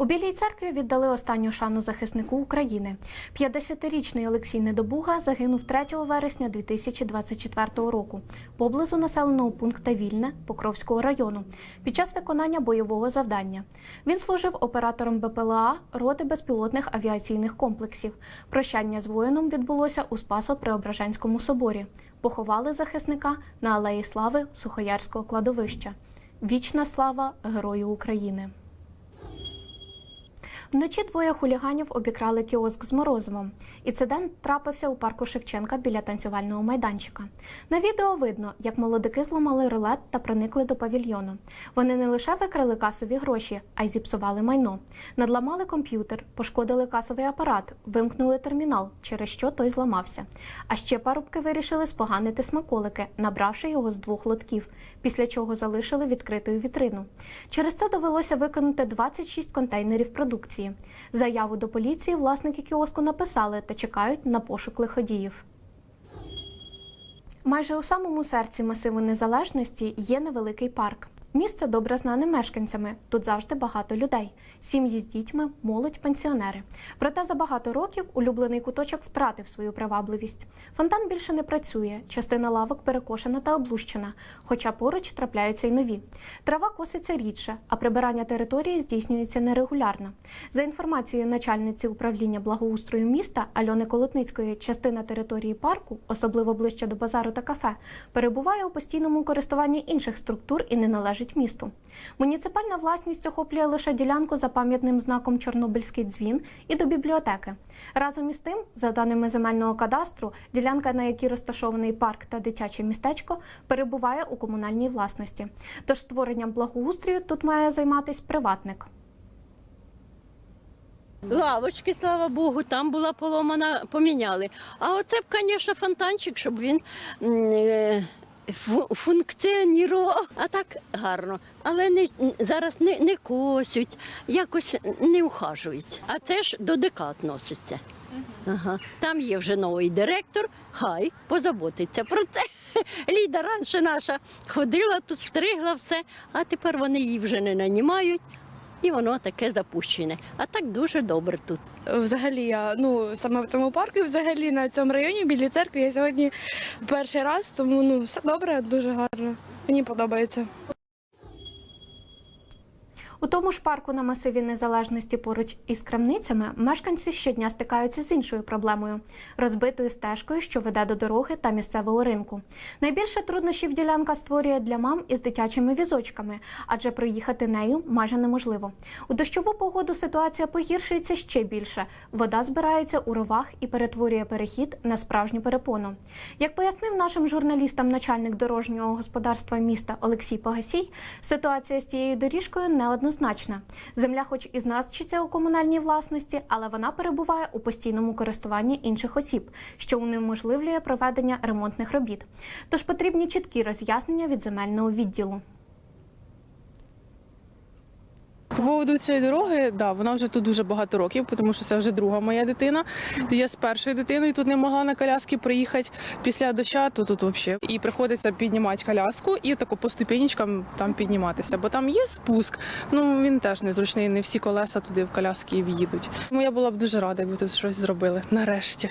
У Білій церкві віддали останню шану захиснику України. 50-річний Олексій Недобуга загинув 3 вересня 2024 року поблизу населеного пункту Вільне Покровського району під час виконання бойового завдання. Він служив оператором БПЛА роти безпілотних авіаційних комплексів. Прощання з воїном відбулося у Спасо-Преображенському соборі. Поховали захисника на алеї слави Сухоярського кладовища. Вічна слава Герою України. Вночі двоє хуліганів обікрали кіоск з морозивом. Інцидент трапився у парку Шевченка біля танцювального майданчика. На відео видно, як молодики зламали рулет та проникли до павільйону. Вони не лише викрали касові гроші, а й зіпсували майно. Надламали комп'ютер, пошкодили касовий апарат, вимкнули термінал, через що той зламався. А ще парубки вирішили споганити смаколики, набравши його з двох лотків, після чого залишили відкритою вітрину. Через це довелося виконати 26 контейнерів продукції. Заяву до поліції власники кіоску написали та чекають на пошук лиходіїв. Майже у самому серці масиву незалежності є невеликий парк. Місце добре знане мешканцями. Тут завжди багато людей: сім'ї з дітьми, молодь, пенсіонери. Проте за багато років улюблений куточок втратив свою привабливість. Фонтан більше не працює, частина лавок перекошена та облущена, хоча поруч трапляються й нові. Трава коситься рідше, а прибирання території здійснюється нерегулярно. За інформацією начальниці управління благоустрою міста Альони Колотницької, частина території парку, особливо ближче до базару та кафе, перебуває у постійному користуванні інших структур і не належить місту. Муніципальна власність охоплює лише ділянку за пам'ятним знаком Чорнобильський дзвін і до бібліотеки. Разом із тим, за даними земельного кадастру, ділянка, на якій розташований парк та дитяче містечко, перебуває у комунальній власності. Тож створенням благоустрою тут має займатися приватник. Лавочки, слава Богу, там була поломана, поміняли. А оце б, звісно, фонтанчик, щоб він е, функціонував. А так гарно. Але не, зараз не, не косять, якось не ухажують. А це ж до ДК відноситься. Ага. Там є вже новий директор, хай позаботиться про це. Ліда раніше наша ходила тут, стригла все, а тепер вони її вже не нанімають. І воно таке запущене. А так дуже добре тут. Взагалі, я ну саме в цьому парку, і взагалі на цьому районі біля церкви я сьогодні перший раз, тому ну все добре, дуже гарно. Мені подобається. У тому ж парку на масиві незалежності поруч із крамницями мешканці щодня стикаються з іншою проблемою розбитою стежкою, що веде до дороги та місцевого ринку. Найбільше труднощів ділянка створює для мам із дитячими візочками, адже проїхати нею майже неможливо. У дощову погоду ситуація погіршується ще більше. Вода збирається у ровах і перетворює перехід на справжню перепону. Як пояснив нашим журналістам начальник дорожнього господарства міста Олексій Погасій, ситуація з цією доріжкою неоднозначна. Земля, хоч і значиться у комунальній власності, але вона перебуває у постійному користуванні інших осіб, що унеможливлює проведення ремонтних робіт. Тож потрібні чіткі роз'яснення від земельного відділу. По поводу цієї дороги, да, вона вже тут дуже багато років, тому що це вже друга моя дитина. Я з першою дитиною тут не могла на коляски приїхати після доща, то тут взагалі. І приходиться піднімати коляску і тако по ступенечкам там підніматися. Бо там є спуск, ну він теж незручний, не всі колеса туди в коляски в'їдуть. Тому я була б дуже рада, якби тут щось зробили нарешті.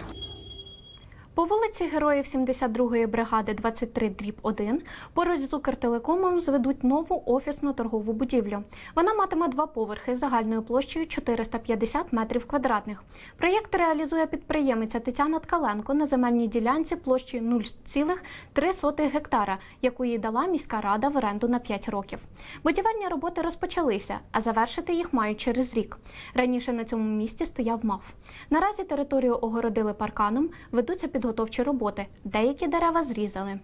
По вулиці Героїв 72-ї бригади 23 дріб 1 поруч з Укртелекомом зведуть нову офісну торгову будівлю. Вона матиме два поверхи загальною площею 450 метрів квадратних. Проєкт реалізує підприємиця Тетяна Ткаленко на земельній ділянці площею 0,3 гектара, яку їй дала міська рада в оренду на 5 років. Будівельні роботи розпочалися, а завершити їх мають через рік. Раніше на цьому місці стояв МАФ. Наразі територію огородили парканом, ведуться підготовчі роботи. Деякі дерева зрізали.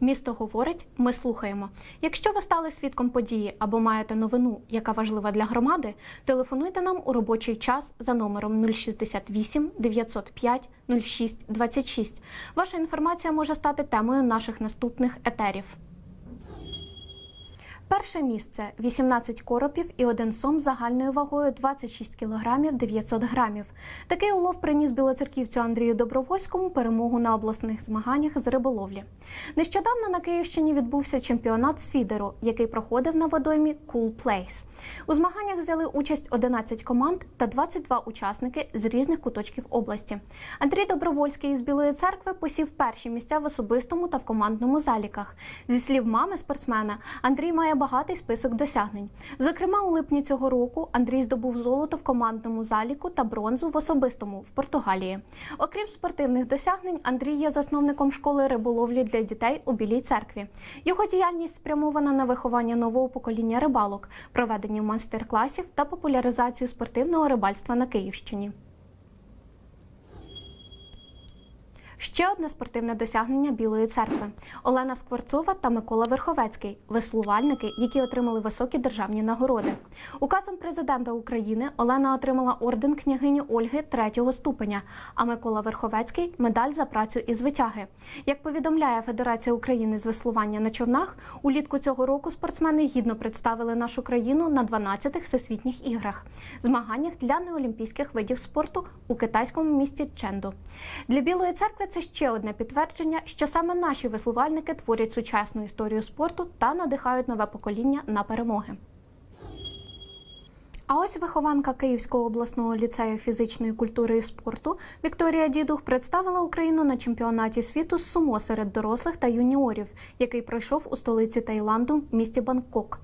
Місто говорить, ми слухаємо. Якщо ви стали свідком події або маєте новину, яка важлива для громади, телефонуйте нам у робочий час за номером 068 905 06 26. Ваша інформація може стати темою наших наступних етерів. Перше місце 18 коропів і один сом загальною вагою 26 кг 900 грамів. Такий улов приніс білоцерківцю Андрію Добровольському перемогу на обласних змаганнях з риболовлі. Нещодавно на Київщині відбувся чемпіонат з фідеру, який проходив на водоймі Cool Place. У змаганнях взяли участь 11 команд та 22 учасники з різних куточків області. Андрій Добровольський із Білої церкви посів перші місця в особистому та в командному заліках. Зі слів мами спортсмена, Андрій має багатий список досягнень. Зокрема, у липні цього року Андрій здобув золото в командному заліку та бронзу в особистому в Португалії. Окрім спортивних досягнень, Андрій є засновником школи риболовлі для дітей у Білій церкві. Його діяльність спрямована на виховання нового покоління рибалок, проведення майстер-класів та популяризацію спортивного рибальства на Київщині. Ще одне спортивне досягнення Білої церкви: Олена Скворцова та Микола Верховецький веслувальники, які отримали високі державні нагороди. Указом президента України Олена отримала орден княгині Ольги третього ступеня, а Микола Верховецький медаль за працю із витяги. Як повідомляє Федерація України з веслування на човнах, улітку цього року спортсмени гідно представили нашу країну на 12-х всесвітніх іграх, змаганнях для неолімпійських видів спорту у китайському місті Ченду. Для Білої церкви це ще одне підтвердження, що саме наші веслувальники творять сучасну історію спорту та надихають нове покоління на перемоги. А ось вихованка Київського обласного ліцею фізичної культури і спорту Вікторія Дідух представила Україну на чемпіонаті світу з сумо серед дорослих та юніорів, який пройшов у столиці Таїланду, місті Бангкок.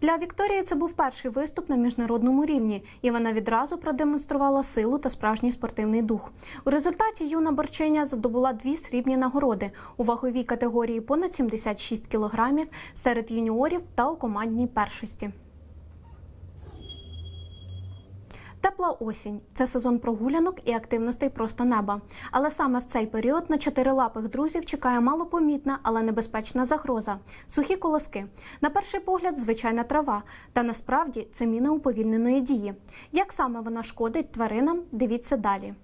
Для Вікторії це був перший виступ на міжнародному рівні, і вона відразу продемонструвала силу та справжній спортивний дух. У результаті юна борчиня здобула дві срібні нагороди у ваговій категорії понад 76 кілограмів серед юніорів та у командній першості. Тепла осінь це сезон прогулянок і активностей просто неба. Але саме в цей період на чотирилапих друзів чекає малопомітна, але небезпечна загроза сухі колоски. На перший погляд, звичайна трава. Та насправді це міна уповільненої дії. Як саме вона шкодить тваринам, дивіться далі.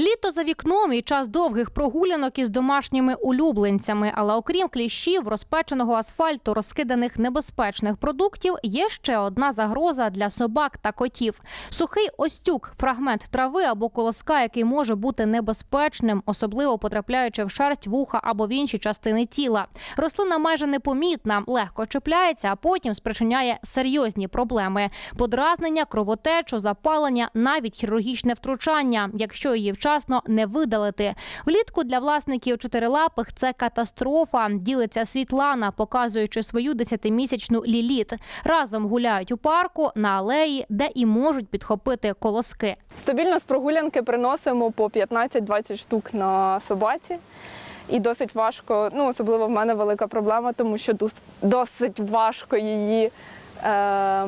Літо за вікном і час довгих прогулянок із домашніми улюбленцями. Але окрім кліщів, розпеченого асфальту, розкиданих небезпечних продуктів, є ще одна загроза для собак та котів: сухий остюк, фрагмент трави або колоска, який може бути небезпечним, особливо потрапляючи в шерсть, вуха або в інші частини тіла. Рослина майже непомітна, легко чіпляється, а потім спричиняє серйозні проблеми: подразнення, кровотечу, запалення, навіть хірургічне втручання, якщо її вчасно не видалити. Влітку для власників чотирилапих це катастрофа. Ділиться Світлана, показуючи свою десятимісячну ліліт. Разом гуляють у парку на алеї, де і можуть підхопити колоски. Стабільно з прогулянки приносимо по 15-20 штук на собаці. І досить важко, ну особливо в мене велика проблема, тому що дос- досить важко її е,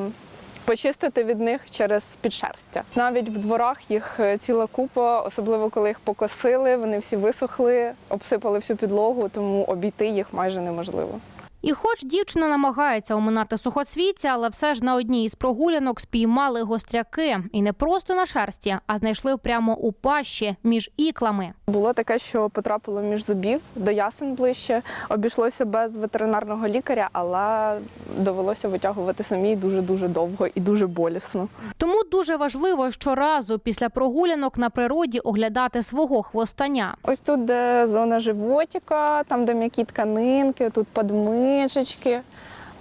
почистити від них через підшерстя. Навіть в дворах їх е, ціла купа, особливо коли їх покосили, вони всі висохли, обсипали всю підлогу, тому обійти їх майже неможливо. І хоч дівчина намагається оминати сухоцвіття, але все ж на одній із прогулянок спіймали гостряки. І не просто на шерсті, а знайшли прямо у пащі між іклами. Було таке, що потрапило між зубів до ясен ближче. Обійшлося без ветеринарного лікаря, але довелося витягувати самій дуже дуже довго і дуже болісно. Тому дуже важливо щоразу після прогулянок на природі оглядати свого хвостаня. Ось тут, де зона животика, там де м'які тканинки, тут подмишечки,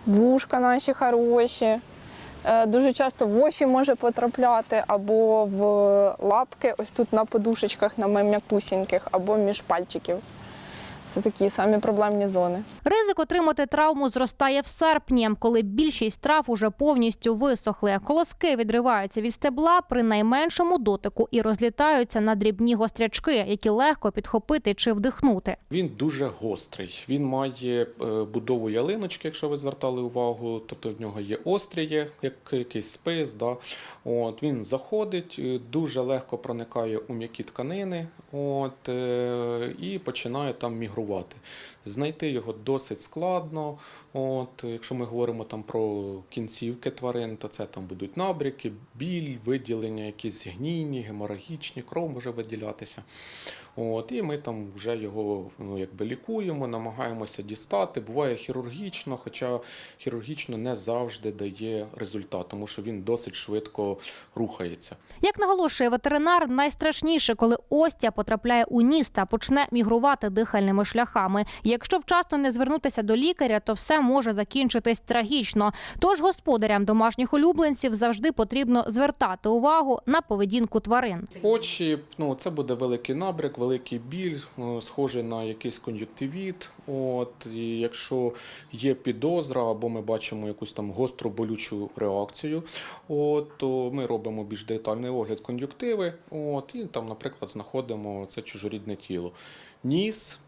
вушка наші хороші. Е, Дуже часто в очі може потрапляти або в лапки, ось тут на подушечках, на м'якусіньких, або між пальчиків. Це такі самі проблемні зони. Ризик отримати травму зростає в серпні, коли більшість трав уже повністю висохли. Колоски відриваються від стебла при найменшому дотику і розлітаються на дрібні гострячки, які легко підхопити чи вдихнути. Він дуже гострий. Він має е, будову ялиночки, якщо ви звертали увагу. Тобто в нього є остріє, як якийсь спис. Да? От, він заходить, е, дуже легко проникає у м'які тканини от, е, і починає там мігрувати. water. Знайти його досить складно. От, якщо ми говоримо там про кінцівки тварин, то це там будуть набряки, біль, виділення, якісь гнійні, геморагічні, кров може виділятися. От, і ми там вже його ну, якби лікуємо, намагаємося дістати. Буває хірургічно, хоча хірургічно не завжди дає результат, тому що він досить швидко рухається. Як наголошує ветеринар, найстрашніше, коли остя потрапляє у ніс та почне мігрувати дихальними шляхами. Якщо вчасно не звернутися до лікаря, то все може закінчитись трагічно. Тож господарям домашніх улюбленців завжди потрібно звертати увагу на поведінку тварин. Очі, ну це буде великий набряк, великий біль, е, схожий на якийсь кон'юктивіт. От і якщо є підозра або ми бачимо якусь там гостру болючу реакцію, от то ми робимо більш детальний огляд кон'юктиви. От і там, наприклад, знаходимо це чужорідне тіло. Ніс.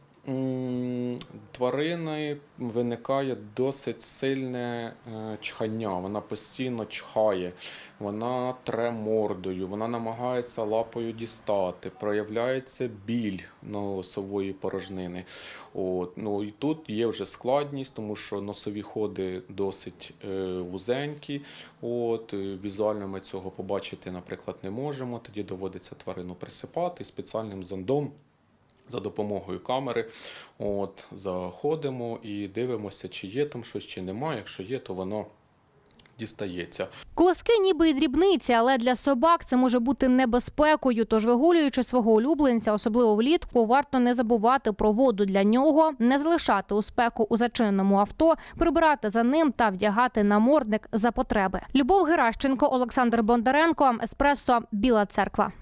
Тварини виникає досить сильне е, чхання. Вона постійно чхає, вона тре мордою, вона намагається лапою дістати, проявляється біль носової порожнини. От, ну, і тут є вже складність, тому що носові ходи досить е, вузенькі. От, е, візуально ми цього побачити, наприклад, не можемо. Тоді доводиться тварину присипати спеціальним зондом. За допомогою камери от, заходимо і дивимося, чи є там щось, чи немає. Якщо є, то воно дістається. Колоски ніби і дрібниці, але для собак це може бути небезпекою. Тож, вигулюючи свого улюбленця, особливо влітку, варто не забувати про воду для нього, не залишати у спеку у зачиненому авто, прибирати за ним та вдягати намордник за потреби. Любов Геращенко, Олександр Бондаренко, Еспресо, Біла Церква.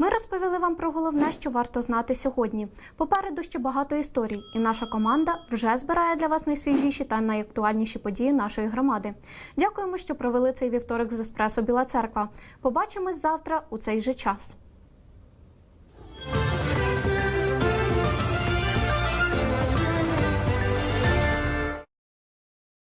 Ми розповіли вам про головне, що варто знати сьогодні. Попереду ще багато історій, і наша команда вже збирає для вас найсвіжіші та найактуальніші події нашої громади. Дякуємо, що провели цей вівторок з еспресо Біла Церква. Побачимось завтра у цей же час.